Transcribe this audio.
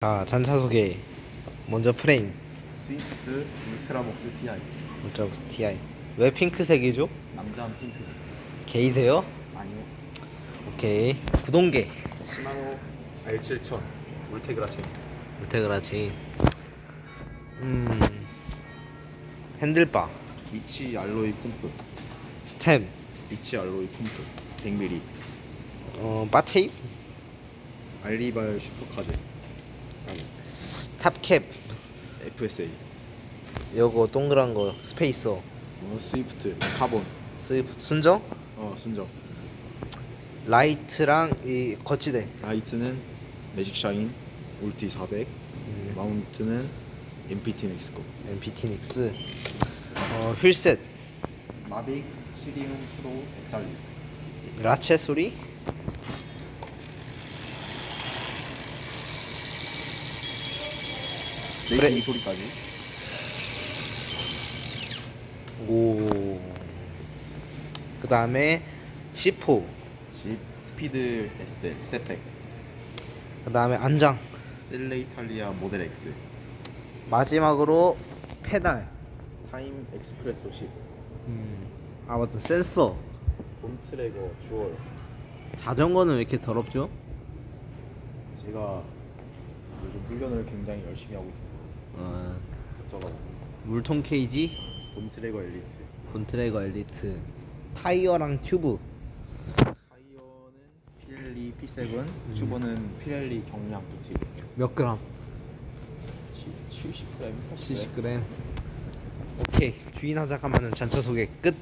자, 잔차 소개. 먼저 프레임. 스위프트 울트라복스 TI 먼저 TI. 왜 핑크색이죠? 남자한 핑크 게이세요? 아니요 오케이. 구동계. 시마노 R7000 울테그라 체인 울테그라지. 음. 핸들바. 리치 알로이 콤프 스템. 리치 알로이 콤프 100mm 어, 바테입. 알리발 슈퍼카제 탑캡. FSA 요거 동그란 거 스페이서. 어, 스위프트 카본 스위프트 순정. 어 순정 라이트랑 이 거치대. 라이트는 매직 샤인 울티 400 음, 마운트는 MPT 넥스코 MPT 닉스. 어, 휠셋. 마빅 시리움 프로 엑살리스 라체 소리. 그래. 레이싱 소리까지 오. 그 다음에 C4. 집 스피드 SL 세팩 그 다음에 안장. 셀레 이탈리아 모델 X 마지막으로 페달. 타임 엑스프레소 10 음. 아 맞다 센서. 봄트래거 주얼 자전거는 왜 이렇게 더럽죠? 제가 요즘 훈련을 굉장히 열심히 하고 있습니다 어, 물통 케이지, 봄트래거 엘리트 본트레거 엘리트, 타이어랑 튜브. 타이어는 피렐리 P7 튜버는 피렐리 경량 두티 몇 그램? 70g 80g 70g. 오케이 주인 하자 가면은 잔차 소개 끝.